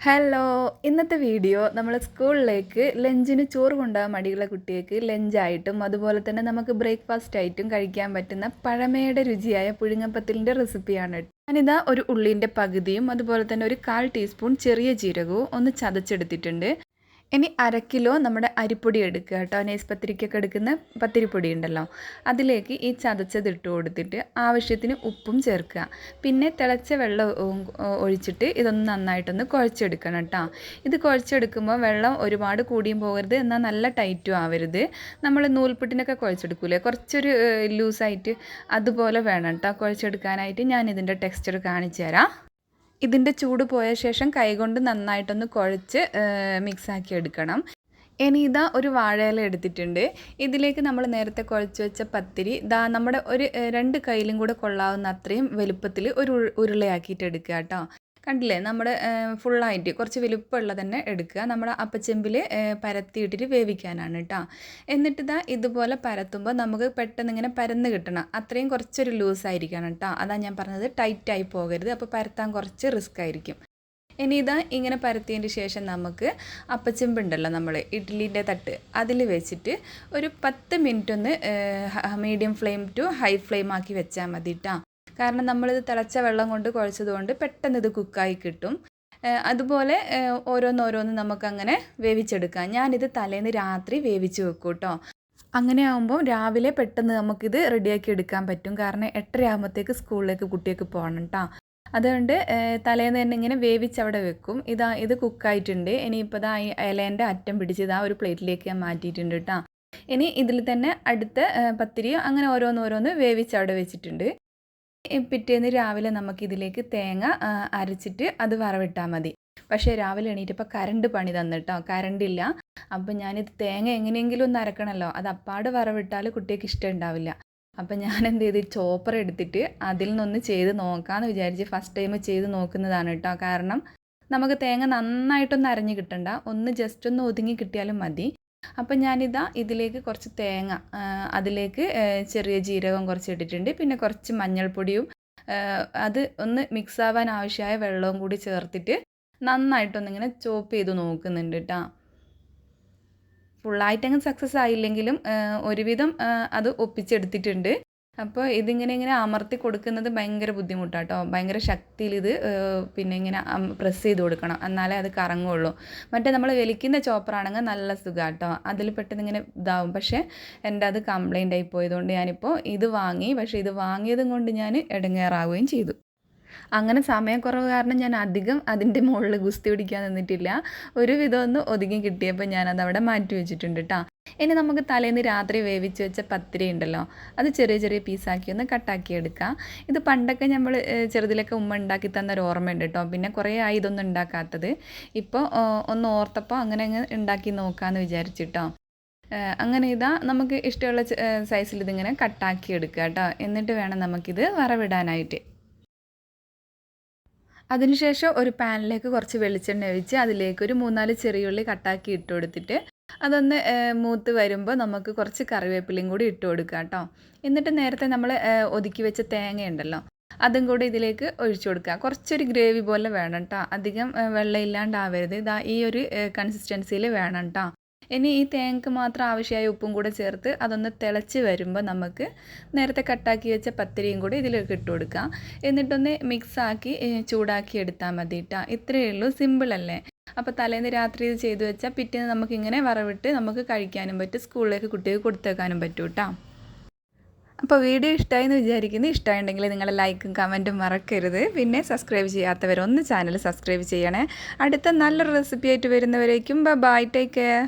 Hello ഇന്നത്തെ video നമ്മൾ സ്കൂളിലേക്ക് ലഞ്ചിന് ചോറ് കൊണ്ടുപോകാൻ മടിയുള്ള കുട്ടികൾക്ക് ലഞ്ചായിട്ടും അതുപോലെ തന്നെ നമുക്ക് ബ്രേക്ക്ഫാസ്റ്റ് ആയിട്ടും കഴിക്കാൻ പറ്റുന്ന പഴമയുടെ രുചിയായ പുഴുങ്ങപ്പത്തിലിന്റെ റെസിപ്പിയാണ് ഞാനിതാ ഒരു ഉള്ളിന്റെ പകുതിയും അതുപോലെ തന്നെ ഒരു കാൽ ടീസ്പൂൺ ചെറിയ ജീരകവും ഒന്ന് ചതച്ചെടുത്തിട്ടുണ്ട്. ഇനി അര കിലോ നമ്മുടെ അരിപ്പൊടി എടുക്കുക കേട്ടോ. നെയ്സ് പത്തിരിക്കൊക്കെ എടുക്കുന്ന പത്തിരിപ്പൊടി ഉണ്ടല്ലോ. അതിലേക്ക് ഈ ചതച്ചത് ഇട്ട് കൊടുത്തിട്ട് ആവശ്യത്തിന് ഉപ്പും ചേർക്കുക. പിന്നെ തിളച്ച വെള്ളം ഒഴിച്ചിട്ട് ഇതൊന്ന് നന്നായിട്ടൊന്ന് കുഴച്ചെടുക്കണം കേട്ടോ. ഇത് കുഴച്ചെടുക്കുമ്പോൾ വെള്ളം ഒരുപാട് കൂടിയും പോകരുത്. എന്നാൽ നല്ല ടൈറ്റും ആവരുത്. നമ്മൾ നൂൽപുട്ടിനൊക്കെ കുഴച്ചെടുക്കൂലേ? കുറച്ചൊരു ലൂസായിട്ട് അതുപോലെ വേണം കേട്ടോ കുഴച്ചെടുക്കാനായിട്ട്. ഞാൻ ഇതിന്റെ ടെക്സ്ചർ കാണിച്ചു തരാം. ഇതിന്റെ ചൂട് പോയ ശേഷം കൈകൊണ്ട് നന്നായിട്ടൊന്ന് കുഴച്ച് മിക്സാക്കി എടുക്കണം. ഇനി ഇതാ ഒരു വാഴയില എടുത്തിട്ടുണ്ട്. ഇതിലേക്ക് നമ്മൾ നേരത്തെ കുഴച്ച് വെച്ച പത്തിരി ദാ നമ്മുടെ ഒരു രണ്ട് കയ്യിലും കൂടെ കൊള്ളാവുന്ന അത്രയും വലുപ്പത്തിൽ ഒരു ഉരുളയാക്കിയിട്ട് എടുക്കുക കേട്ടോ. കണ്ടില്ലേ? നമ്മുടെ ഫുള്ളായിട്ട് കുറച്ച് വലുപ്പമുള്ള തന്നെ എടുക്കുക. നമ്മുടെ അപ്പച്ചെമ്പിൽ പരത്തിയിട്ടിട്ട് വേവിക്കാനാണ് കേട്ടോ എന്നിട്ട് ഇതാ ഇതുപോലെ പരത്തുമ്പോൾ നമുക്ക് പെട്ടെന്ന് ഇങ്ങനെ പരന്ന് കിട്ടണം. അത്രയും കുറച്ചൊരു ലൂസ് ആയിരിക്കണം കേട്ടോ അതാണ് ഞാൻ പറഞ്ഞത് ടൈറ്റായി പോകരുത്. അപ്പോൾ പരത്താൻ കുറച്ച് റിസ്ക് ആയിരിക്കും. ഇനി ഇതാ ഇങ്ങനെ പരത്തിയതിന് ശേഷം നമുക്ക് അപ്പച്ചെമ്പുണ്ടല്ലോ നമ്മൾ ഇഡ്ഡലിന്റെ തട്ട്. അതിൽ വെച്ചിട്ട് ഒരു പത്ത് മിനിറ്റ് ഒന്ന് medium flame to high flame ആക്കി വെച്ചാൽ മതി കേട്ടോ കാരണം നമ്മളിത് തിളച്ച വെള്ളം കൊണ്ട് കുഴച്ചതുകൊണ്ട് പെട്ടെന്ന് ഇത് കുക്കായി കിട്ടും. അതുപോലെ ഓരോന്നോരോന്ന് നമുക്കങ്ങനെ വേവിച്ചെടുക്കാം. ഞാനിത് തലേന്ന് രാത്രി വേവിച്ച് വെക്കും കേട്ടോ അങ്ങനെ ആകുമ്പോൾ രാവിലെ പെട്ടെന്ന് നമുക്കിത് റെഡിയാക്കി എടുക്കാൻ പറ്റും. കാരണം എട്ടര ആകുമ്പോഴത്തേക്ക് സ്കൂളിലേക്ക് കുട്ടിയൊക്കെ പോകണം കേട്ടോ അതുകൊണ്ട് തലേന്ന് തന്നെ ഇങ്ങനെ വേവിച്ച് അവിടെ വെക്കും. ഇതാ ഇത് കുക്കായിട്ടുണ്ട്. ഇനിയിപ്പോൾ ഇതാ ഇലേന്റെ അറ്റം പിടിച്ച് ഇതാ ഒരു പ്ലേറ്റിലേക്ക് ഞാൻ മാറ്റിയിട്ടുണ്ട് കേട്ടോ ഇനി ഇതിൽ തന്നെ അടുത്ത പത്തിരിയോ അങ്ങനെ ഓരോന്നോരോന്ന് വേവിച്ച് അവിടെ വെച്ചിട്ടുണ്ട്. പിറ്റേന്ന് രാവിലെ നമുക്കിതിലേക്ക് തേങ്ങ അരച്ചിട്ട് അത് വറവിട്ടാൽ മതി. പക്ഷേ രാവിലെ എണീറ്റപ്പോൾ കരണ്ട് പണി തന്നിട്ടോ? കരണ്ടില്ല. അപ്പം ഞാനിത് തേങ്ങ എങ്ങനെയെങ്കിലും ഒന്ന് അരക്കണമല്ലോ അത് അപ്പാട് വറവിട്ടാൽ കുട്ടിക്ക് ഇഷ്ടം ഉണ്ടാവില്ല. അപ്പം ഞാൻ എന്ത് ചെയ്ത് ചോപ്പർ എടുത്തിട്ട് അതിൽ നിന്നൊന്ന് ചെയ്ത് നോക്കാമെന്ന് വിചാരിച്ച് ഫസ്റ്റ് ടൈം ചെയ്ത് നോക്കുന്നതാണ് കേട്ടോ കാരണം നമുക്ക് തേങ്ങ നന്നായിട്ടൊന്ന് അരഞ്ഞ് കിട്ടണ്ട. ഒന്ന് ജസ്റ്റ് ഒന്ന് ഒതുങ്ങി കിട്ടിയാലും മതി. അപ്പം ഞാനിതാ ഇതിലേക്ക് കുറച്ച് തേങ്ങ അതിലേക്ക് ചെറിയ ജീരകം കുറച്ച് ഇട്ടിട്ടുണ്ട് പിന്നെ കുറച്ച് മഞ്ഞൾപ്പൊടിയും അത് ഒന്ന് മിക്സ് ആവാൻ ആവശ്യമായ വെള്ളവും കൂടി ചേർത്തിട്ട് നന്നായിട്ടൊന്നിങ്ങനെ ചോപ്പ് ചെയ്ത് നോക്കുന്നുണ്ട് കേട്ടോ ഫുള്ളായിട്ടങ്ങ് സക്സസ് ആയില്ലെങ്കിലും ഒരുവിധം അത് ഒപ്പിച്ചെടുത്തിട്ടുണ്ട്. അപ്പോൾ ഇതിങ്ങനെ ഇങ്ങനെ അമർത്തി കൊടുക്കുന്നത് ഭയങ്കര ബുദ്ധിമുട്ടാണ് കേട്ടോ ഭയങ്കര ശക്തിയിൽ ഇത് പിന്നെ ഇങ്ങനെ പ്രസ് ചെയ്ത് കൊടുക്കണം. എന്നാലേ അത് കറങ്ങുള്ളൂ. മറ്റേ നമ്മൾ വലിക്കുന്ന ചോപ്പറാണെങ്കിൽ നല്ല സുഖം കേട്ടോ അതിൽ പെട്ടെന്ന് ഇങ്ങനെ ഇതാവും. പക്ഷേ എന്റെ അത് കംപ്ലൈന്റ് ആയി പോയതുകൊണ്ട് ഞാനിപ്പോൾ ഇത് വാങ്ങി പക്ഷേ ഇത് വാങ്ങിയതും കൊണ്ട് ഞാൻ ഇടങ്ങേറാവുകയും ചെയ്തു. അങ്ങനെ സമയക്കുറവ് കാരണം ഞാൻ അധികം അതിന്റെ മുകളിൽ ഗുസ്തി പിടിക്കാൻ നിന്നിട്ടില്ല. ഒരു വിധം ഒന്ന് ഒതുങ്ങി കിട്ടിയപ്പോൾ ഞാനത് അവിടെ മാറ്റി വെച്ചിട്ടുണ്ട് കേട്ടോ ഇനി നമുക്ക് തലേന്ന് രാത്രി വേവിച്ച് വെച്ച പത്തിരി ഉണ്ടല്ലോ അത് ചെറിയ ചെറിയ പീസാക്കി ഒന്ന് കട്ടാക്കി എടുക്കാം. ഇത് പണ്ടൊക്കെ നമ്മൾ ചെറുതിലൊക്കെ ഉമ്മ ഉണ്ടാക്കി തന്ന ഒരു ഓർമ്മയുണ്ട് കേട്ടോ പിന്നെ കുറേ ആയി ഇതൊന്നും ഉണ്ടാക്കാത്തത്. ഇപ്പോൾ ഒന്ന് ഓർത്തപ്പോൾ അങ്ങനെ അങ്ങ് ഉണ്ടാക്കി നോക്കാമെന്ന് വിചാരിച്ചിട്ടോ അങ്ങനെ ഇതാ നമുക്ക് ഇഷ്ടമുള്ള സൈസിൽ ഇതിങ്ങനെ കട്ടാക്കി എടുക്കുക കേട്ടോ എന്നിട്ട് വേണം നമുക്കിത് വറവിടാനായിട്ട്. അതിനുശേഷം ഒരു പാനിലേക്ക് കുറച്ച് വെളിച്ചെണ്ണ ഒഴിച്ച് അതിലേക്ക് ഒരു മൂന്നാൽ ചെറിയുള്ളി കട്ടാക്കി ഇട്ട് കൊടുത്തിട്ട് അതൊന്ന് മൂത്ത് വരുമ്പോൾ നമുക്ക് കുറച്ച് കറിവേപ്പിലയും കൂടി ഇട്ട് കൊടുക്കുക കേട്ടോ. എന്നിട്ട് നേരത്തെ നമ്മൾ ഒതുക്കി വെച്ച തേങ്ങയുണ്ടല്ലോ അതും കൂടി ഇതിലേക്ക് ഒഴിച്ചു കൊടുക്കുക കുറച്ചൊരു ഗ്രേവി പോലെ വേണം കേട്ടോ. അധികം വെള്ളം ഇല്ലാണ്ടാവരുത് ഇതാ ഈ ഒരു കൺസിസ്റ്റൻസിയിൽ വേണം കേട്ടോ. ഇനി ഈ തേങ്ങക്ക് മാത്രം ആവശ്യമായ ഉപ്പും കൂടെ ചേർത്ത് അതൊന്ന് തിളച്ച് വരുമ്പോൾ നമുക്ക് നേരത്തെ കട്ടാക്കി വെച്ച പത്തിരിയും കൂടി ഇതിലേക്ക് ഇട്ട് കൊടുക്കാം. എന്നിട്ടൊന്ന് മിക്സാക്കി ചൂടാക്കി എടുത്താൽ മതി കേട്ടോ ഇത്രയേ ഉള്ളൂ. സിമ്പിളല്ലേ അപ്പോൾ തലേന്ന് രാത്രി ഇത് ചെയ്തു വെച്ചാൽ പിറ്റേന്ന് നമുക്കിങ്ങനെ വറവിട്ട് നമുക്ക് കഴിക്കാനും പറ്റും. സ്കൂളിലേക്ക് കുട്ടികൾക്ക് കൊടുത്തേക്കാനും പറ്റും കേട്ടോ അപ്പോൾ വീഡിയോ ഇഷ്ടമായി എന്ന് വിചാരിക്കുന്നു. ഇഷ്ടമായിട്ടുണ്ടെങ്കിൽ നിങ്ങൾ ലൈക്കും കമന്റും മറക്കരുത്. പിന്നെ സബ്സ്ക്രൈബ് ചെയ്യാത്തവരൊന്ന് ചാനൽ സബ്സ്ക്രൈബ് ചെയ്യണേ. അടുത്ത നല്ലൊരു റെസിപ്പി ആയിട്ട് വരുന്നവരേക്കും ബൈ ടേക്ക് കെയർ